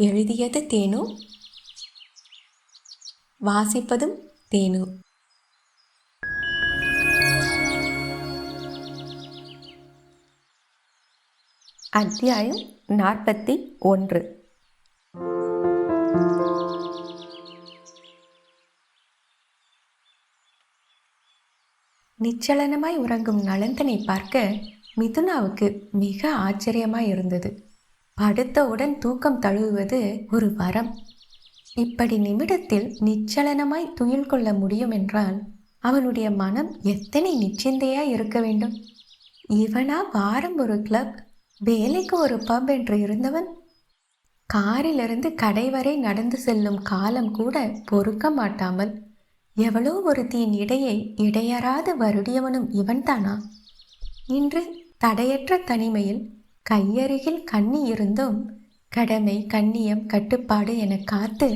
எழுதியது தேனு. வாசிப்பதும் தேனு. அத்தியாயம் நாற்பத்தி ஒன்று. நிச்சலனமாய் உறங்கும் நலந்தனை பார்க்க மிதுனாவுக்கு மிக ஆச்சரியமாய் இருந்தது படுத்தவுடன் தூக்கம் தழுவுவது ஒரு வரம். இப்படி நிமிடத்தில் நிச்சலனமாய் துயில் கொள்ள முடியும் என்றால் அவனுடைய மனம் எத்தனை நிச்சிந்தையாய் இருக்க வேண்டும்? இவனா வாரம் ஒரு கிளப் வேலைக்கு ஒரு பப் என்று இருந்தவன்? காரிலிருந்து கடை வரை நடந்து செல்லும் காலம் கூட பொறுக்க மாட்டாமல் எவ்வளோ ஒருத்தியின் இடையை இடையறாது வருடியவனும் இவன்தானா? இன்று தடையற்ற தனிமையில் கையருகில் கண்ணி இருந்தும் கடமை கண்ணியம் கட்டுப்பாடு என காத்து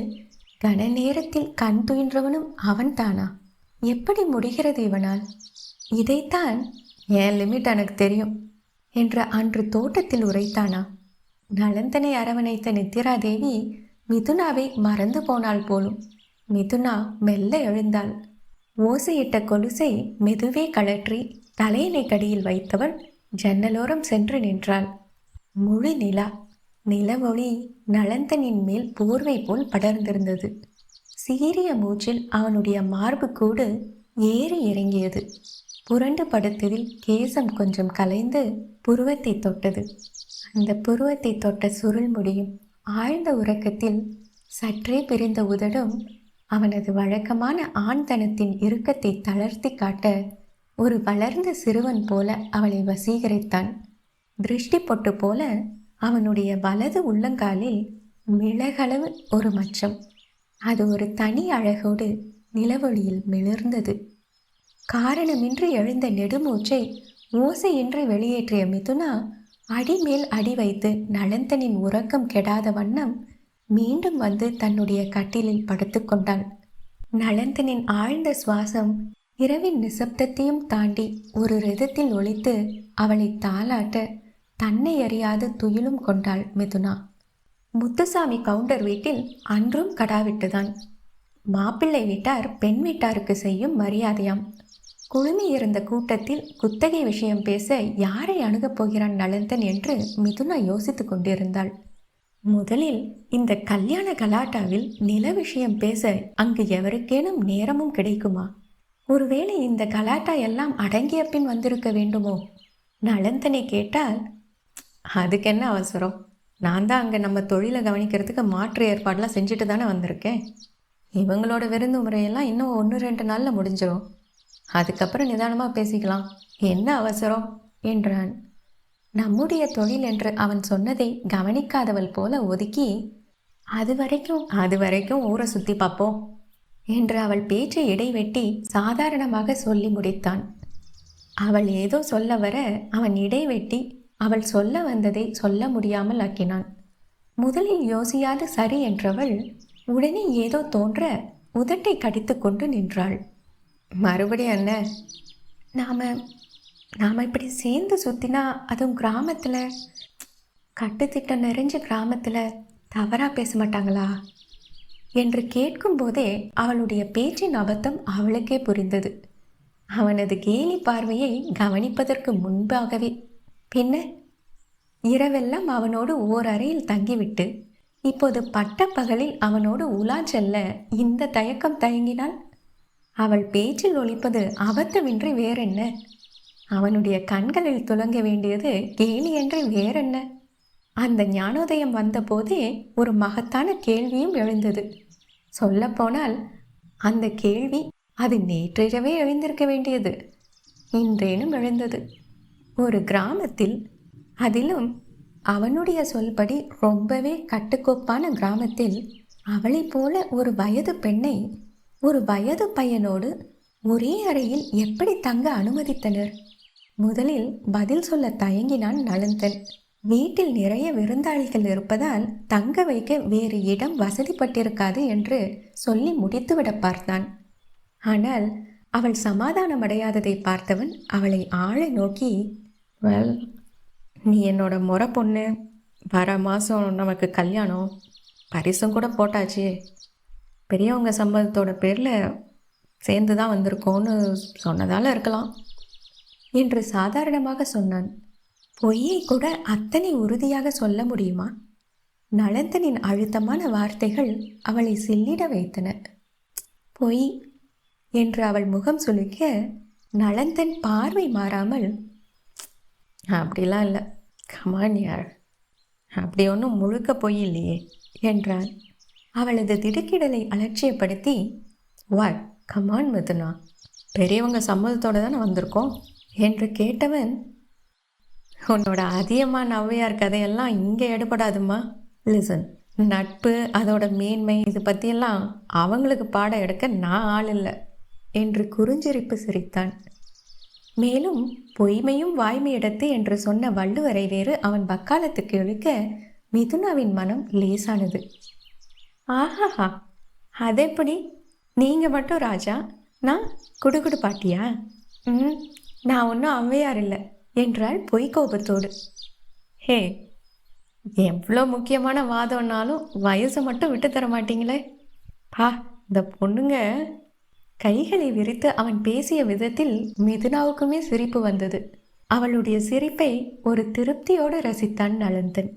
கன நேரத்தில் கண் துயின்றவனும் அவன்தானா எப்படி முடிகிறது இவனால்? இதைத்தான் என் லிமிட் எனக்கு தெரியும் என்று அன்று தோட்டத்தில் உரைத்தானா? நலந்தனை அரவணைத்த நித்திராதேவி மிதுனாவை மறந்து போனாள் போலும். மிதுனா மெல்ல எழுந்தாள். ஓசையிட்ட கொலுசை மெதுவே கழற்றி தலையினை கடியில் வைத்தவள் ஜன்னலோரம் சென்று நின்றாள் முழு நிலா நிலவொளி நலந்தனின் மேல் போர்வை போல் படர்ந்திருந்தது. சீரிய மூச்சில் அவனுடைய மார்புக்கூடு ஏறி இறங்கியது. புரண்டு படுத்ததில் கேசம் கொஞ்சம் கலைந்து புருவத்தை தொட்டது. அந்த புருவத்தை தொட்ட சுருள் முடியும். ஆழ்ந்த உறக்கத்தில் சற்றே பிரிந்த உதடும் அவனது வழக்கமான ஆண்தனத்தின் இறுக்கத்தை தளர்த்தி காட்ட ஒரு வளர்ந்த சிறுவன் போல அவளை வசீகரித்தான். திருஷ்டி பொட்டு போல அவனுடைய வலது உள்ளங்காலில் மிளகளவு ஒரு மச்சம். அது ஒரு தனி அழகோடு நிலவொளியில் மிளர்ந்தது. காரணமின்றி எழுந்த நெடுமூச்சை ஓசையின்றி வெளியேற்றிய மிதுனா அடிமேல் அடி வைத்து நலந்தனின் உறக்கம் கெடாத வண்ணம் மீண்டும் வந்து தன்னுடைய கட்டிலில் படுத்துக்கொண்டாள் நலந்தனின் ஆழ்ந்த சுவாசம் இரவின் நிசப்தத்தையும் தாண்டி ஒரு ரிதத்தில் ஒழித்து அவளை தாளாட்ட தன்னை அறியாது துயிலும் கொண்டாள் மிதுனா. முத்துசாமி கவுண்டர் வீட்டில் அன்றும் கடாவிட்டுதான். மாப்பிள்ளை வீட்டார் பெண் வீட்டாருக்கு செய்யும் மரியாதையாம். குழுமி இருந்த கூட்டத்தில் குத்தகை விஷயம் பேச யாரை அணுகப் போகிறான் நலந்தன் என்று மிதுனா யோசித்து கொண்டிருந்தாள். முதலில் இந்த கல்யாண கலாட்டாவில் நில விஷயம் பேச அங்கு எவருக்கேனும் நேரமும் கிடைக்குமா? ஒருவேளை இந்த கலாட்டா எல்லாம் அடங்கிய பின் வந்திருக்க வேண்டுமோ? நலந்தனை கேட்டால் அதுக்கு என்ன அவசரம்? நான் தான் அங்கே நம்ம தொழிலை கவனிக்கிறதுக்கு மாற்று ஏற்பாடெலாம் செஞ்சுட்டு தானே வந்திருக்கேன். இவங்களோட விருந்து முறையெல்லாம் இன்னும் ஒன்று ரெண்டு நாளில் முடிஞ்சிடும் அதுக்கப்புறம் நிதானமாக பேசிக்கலாம். என்ன அவசரம்? என்றான். நம்முடைய தொழில் என்று அவன் சொன்னதை கவனிக்காதவள் போல ஒதுக்கி அது வரைக்கும் அது வரைக்கும் ஊரை சுற்றி பார்ப்போம் என்று அவள் பேச்சை இடைவெட்டி சாதாரணமாக சொல்லி முடித்தான். அவள் ஏதோ சொல்ல வர அவன் இடைவெட்டி அவள் சொல்ல வந்ததை சொல்ல முடியாமல் ஆக்கினான். முதலில் யோசியாது சரி என்றவள் உடனே ஏதோ தோன்ற உதட்டை கடித்துக்கொண்டு நின்றாள். மறுபடியும் என்ன? நாம் நாம் இப்படி சேர்ந்து சுற்றினா அதுவும் கிராமத்தில் கட்டுத்திட்டம் நிறைஞ்ச கிராமத்தில் தவறாக பேச மாட்டாங்களா? என்று கேட்கும்போதே அவளுடைய பேச்சின் அபத்தம் அவளுக்கே புரிந்தது. அவனது கேலி பார்வையை கவனிப்பதற்கு முன்பாகவே பின்ன இரவெல்லாம் அவனோடு ஓர் அறையில் தங்கிவிட்டு இப்போது பட்ட பகலில் அவனோடு உலா செல்ல இந்த தயக்கம் தயங்கினாள்? அவள் பேச்சில் ஒழிப்பது அபத்தமின்றி வேறென்ன? அவனுடைய கண்களில் துலங்க வேண்டியது கேலியன்றி வேறென்ன? அந்த ஞானோதயம் வந்தபோதே ஒரு மகத்தான கேள்வியும் எழுந்தது. சொல்லப்போனால் அந்த கேள்வி அது நேற்றிரவே எழுந்திருக்க வேண்டியது இன்றேனும் எழுந்தது. ஒரு கிராமத்தில் அதிலும் அவனுடைய சொல்படி ரொம்பவே கட்டுக்கோப்பான கிராமத்தில் அவளைப் போல ஒரு வயது பெண்ணை ஒரு வயது பையனோடு ஒரே அறையில் எப்படி தங்க அனுமதித்தனர்? முதலில் பதில் சொல்ல தயங்கினான் நலந்தன். வீட்டில் நிறைய விருந்தாளிகள் இருப்பதால் தங்க வைக்க வேறு இடம் வசதிப்பட்டிருக்காது என்று சொல்லி முடித்துவிட பார்த்தான். ஆனால் அவள் சமாதானமடையாததை பார்த்தவன் அவளை ஆழ நோக்கி வெல் நீ என்னோட முறை பொண்ணு. வர மாதம் நமக்கு கல்யாணம். பரிசும் கூட போட்டாச்சு. பெரியவங்க சம்மதத்தோட பேரில் சேர்ந்து தான் வந்திருக்கோன்னு சொன்னதால் இருக்கலாம். என்று சாதாரணமாக சொன்னான். பொய்யை கூட அத்தனை உறுதியாக சொல்ல முடியுமா? நளந்தனின் அழுத்தமான வார்த்தைகள் அவளை சில்லிட வைத்தன. பொய் என்று அவள் முகம் சுலுக்க நளந்தன் பார்வை மாறாமல் அப்படிலாம் இல்லை. கமான் யார்? அப்படி ஒன்றும் முழுக்க போய் இல்லையே என்றான். அவளது திடுக்கிடலை அலட்சியப்படுத்தி வாட் கமான் மிதுனா. பெரியவங்க சம்மதத்தோடு தானே வந்திருக்கோம்? என்று கேட்டவன் உன்னோட அதிகமான நவ்வையார் கதையெல்லாம் இங்கே எடுபடாதுமா லிசன் நட்பு அதோட மேன்மை இது பற்றியெல்லாம் அவங்களுக்கு பாடம் எடுக்க நான் ஆள் இல்லை என்று குறிஞ்சிரிப்பு சிரித்தான். மேலும் பொய்மையும் வாய்மையிடத்து என்று சொன்ன வள்ளுவரை வேறு அவன் வக்காலத்துக்கு இழுக்க மிதுனாவின் மனம் லேசானது. ஆஹாஹா! அதெப்படி? நீங்கள் மட்டும் ராஜா? நான் குடுகுடு பாட்டியா? ம் நான் ஒன்றும் ஔவையார் இல்லை என்றாள் பொய் கோபத்தோடு. ஹே எவ்வளோ முக்கியமான வாதம்னாலும் வயசை மட்டும் விட்டு தர மாட்டீங்களே? பா இந்த பொண்ணுங்க கைகளை விரித்து அவன் பேசிய விதத்தில் மிதுனாவுக்குமே சிரிப்பு வந்தது. அவளுடைய சிரிப்பை ஒரு திருப்தியோடு ரசித்தான் நலந்தன்.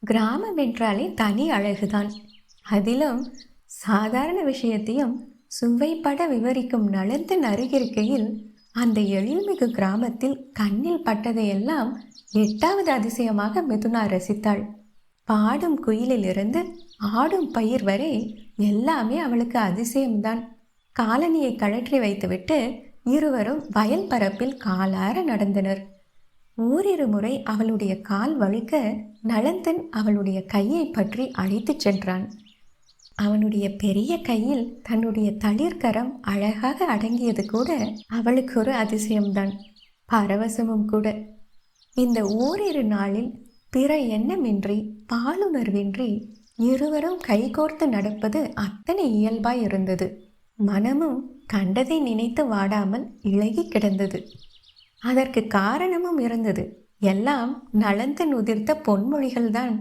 கிராமம் என்றாலே தனி அழகுதான். அதிலும் சாதாரண விஷயத்தையும் சுவைப்பட விவரிக்கும் நலந்தன் அருகிருக்கையில் அந்த எழில்மிகு கிராமத்தில் கண்ணில் பட்டதையெல்லாம் எட்டாவது அதிசயமாக மிதுனா ரசித்தாள். பாடும் குயிலிலிருந்து ஆடும் பயிர் வரை எல்லாமே அவளுக்கு அதிசயம்தான். காலனியை கழற்றி வைத்துவிட்டு இருவரும் வயல் பரப்பில் காலார நடந்தனர். ஓரிரு முறை அவளுடைய கால் வழுக்க நலந்தன் அவளுடைய கையை பற்றி அழைத்துச் சென்றான். அவனுடைய பெரிய கையில் தன்னுடைய தளிர்கரம் அழகாக அடங்கியது கூட அவளுக்கு ஒரு அதிசயம்தான். பரவசமும் கூட. இந்த ஓரிரு நாளில் பிற எண்ணமின்றி பாலுணர்வின்றி இருவரும் கைகோர்த்து நடப்பது அத்தனை இயல்பாய் இருந்தது. மனமும் கண்டதை நினைத்து வாடாமல் இழகி கிடந்தது. அதற்கு காரணமும் இருந்தது. எல்லாம் நலந்தன் உதிர்த்த பொன்மொழிகள்தான்.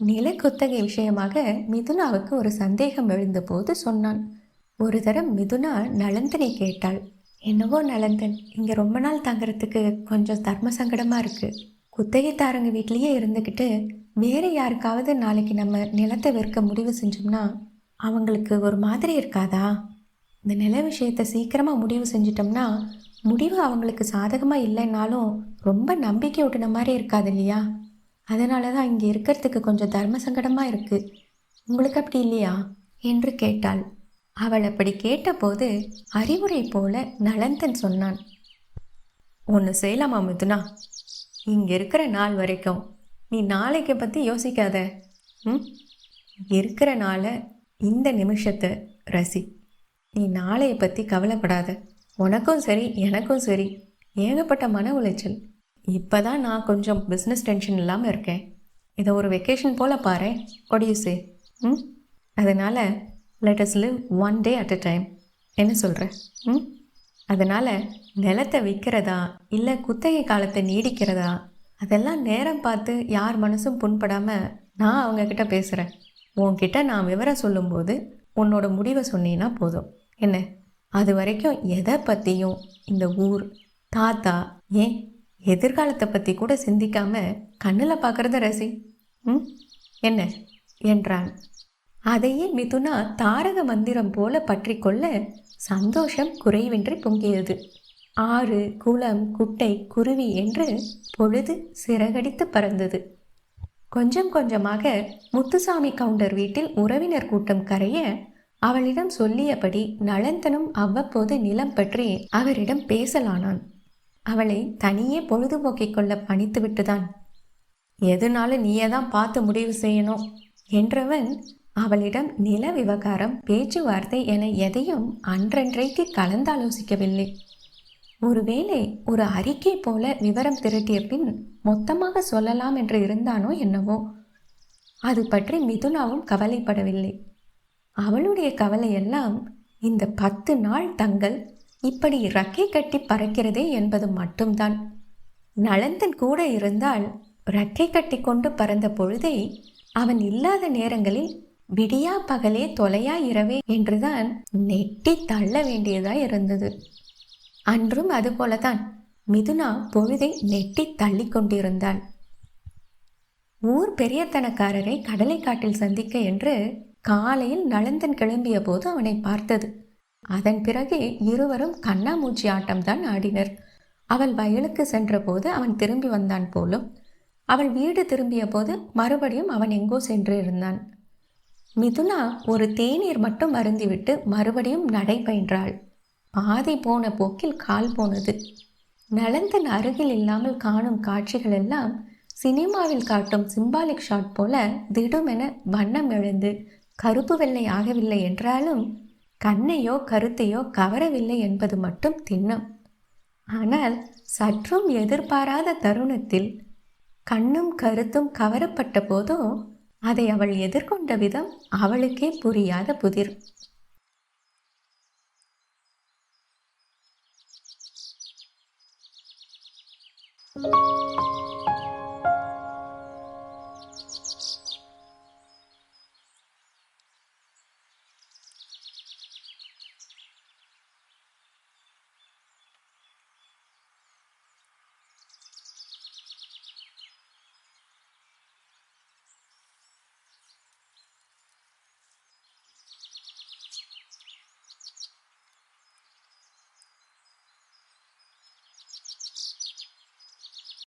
நில குத்தகை விஷயமாக மிதுனாவுக்கு ஒரு சந்தேகம் எழுந்தபோது சொன்னான். ஒரு தரம் மிதுனா நலந்தனை கேட்டாள். என்னவோ நலந்தன் இங்கே ரொம்ப நாள் தங்குறதுக்கு கொஞ்சம் தர்ம சங்கடமாக இருக்குது குத்தகைத்தாரங்க வீட்லேயே இருந்துக்கிட்டு வேறு யாருக்காவது நாளைக்கு நம்ம நிலத்தை விற்க முடிவு செஞ்சோம்னா அவங்களுக்கு ஒரு மாதிரி இருக்காதா? இந்த நில விஷயத்தை சீக்கிரமாக முடிவு செஞ்சிட்டோம்னா முடிவு அவங்களுக்கு சாதகமாக இல்லைன்னாலும் ரொம்ப நம்பிக்கை விட்டுன மாதிரி இருக்காது இல்லையா? அதனால தான் இங்கே இருக்கிறதுக்கு கொஞ்சம் தர்ம சங்கடமாக இருக்குது உங்களுக்கு அப்படி இல்லையா? என்று கேட்டாள். அவள் அப்படி கேட்டபோது அறிவுரை போல நலந்தன் சொன்னான். ஒன்று செய்யலாமா மிதுனா? இங்கே இருக்கிற நாள் வரைக்கும். நீ நாளைக்கு பற்றி யோசிக்காத. ம்? இருக்கிற நாளை இந்த நிமிஷத்தை ரசி. நீ நாளையை பற்றி கவலைப்படாத. உனக்கும் சரி எனக்கும் சரி. ஏகப்பட்ட மன உளைச்சல். இப்போ தான் நான் கொஞ்சம் பிஸ்னஸ் டென்ஷன் இல்லாமல் இருக்கேன். இதை ஒரு வெக்கேஷன் போல் பாரு. ஒடியூசே ம்? அதனால் let's live one day at a time என்ன சொல்கிற ம்? அதனால் நிலத்தை விற்கிறதா இல்லை குத்தகை காலத்தை நீடிக்கிறதா அதெல்லாம் நேரம் பார்த்து யார் மனசும் புண்படாமல் நான் அவங்கக்கிட்ட பேசுகிறேன் உன்கிட்ட நான் விவரம் சொல்லும்போது உன்னோட முடிவை சொன்னீன்னா போதும். என்ன? அது வரைக்கும் எதை பற்றியும் இந்த ஊர் தாத்தா ஏன் எதிர்காலத்தை பற்றி கூட சிந்திக்காம கண்ணில் பார்க்குறத ரசி. ம்? என்ன? என்றான். அதையே மிதுனா தாரக மந்திரம் போல பற்றி கொள்ள சந்தோஷம் குறைவின்றி பொங்கியது. ஆறு குளம் குட்டை குருவி என்று பொழுது சிறகடித்து பறந்தது. கொஞ்சம் கொஞ்சமாக முத்துசாமி கவுண்டர் வீட்டில் உறவினர் கூட்டம் கரைய அவளிடம் சொல்லியபடி நளந்தனும் அவ்வப்போது நிலம் பற்றி அவரிடம் பேசலானான். அவளை தனியே பொழுதுபோக்கிக் கொள்ள பணித்துவிட்டுதான் எதுனால நீயே தான் பார்த்து முடிவு செய்யணும் என்றவன் அவளிடம் நில விவகாரம் பேச்சுவார்த்தை என எதையும் அன்றன்றைக்கு கலந்தாலோசிக்கவில்லை. ஒருவேளை ஒரு அறிக்கை போல விவரம் திரட்டிய பின் மொத்தமாக சொல்லலாம் என்று இருந்தானோ என்னவோ? அது பற்றி மிதுனாவும் கவலைப்படவில்லை. அவளுடைய கவலையெல்லாம் இந்த பத்து நாள் தங்கள் இப்படி ரக்கை கட்டி பறக்கிறதே என்பது மட்டும்தான். நலந்தன் கூட இருந்தால் ரக்கை கட்டி கொண்டு பறந்த பொழுதை அவன் இல்லாத நேரங்களில் விடியா பகலே தொலையா இரவே என்றுதான் நெட்டி தள்ள வேண்டியதாய் இருந்தது. அன்றும் அதுபோலதான் மிதுனா பொழுதை நெட்டி தள்ளி கொண்டிருந்தாள். ஊர் பெரியத்தனக்காரரை கடலை காட்டில் சந்திக்க என்று காலையில் நலந்தன் கிளம்பிய போது அவனை பார்த்தது. அதன் பிறகு இருவரும் கண்ணாமூச்சி ஆட்டம்தான் ஆடினர். அவள் வயலுக்கு சென்றபோது அவன் திரும்பி வந்தான் போலும். அவள் வீடு திரும்பிய போது மறுபடியும் அவன் எங்கோ சென்று இருந்தான். மிதுனா ஒரு தேநீர் மட்டும் அருந்திவிட்டு மறுபடியும் நடை பயின்றாள். பாதை போன போக்கில் கால் போனது. நலந்தன் அருகில் இல்லாமல் காணும் காட்சிகள் எல்லாம் சினிமாவில் காட்டும் சிம்பாலிக் ஷாட் போல திடுமென வண்ணம் எழுந்து கருப்பு வெள்ளை ஆகவில்லை என்றாலும் கண்ணையோ கருத்தையோ கவரவில்லை என்பது மட்டும் திண்ணம். ஆனால் சற்றும் எதிர்பாராத தருணத்தில் கண்ணும் கருத்தும் கவரப்பட்ட போதோ அதை அவள் எதிர்கொண்ட விதம் அவளுக்கே புரியாத புதிர்.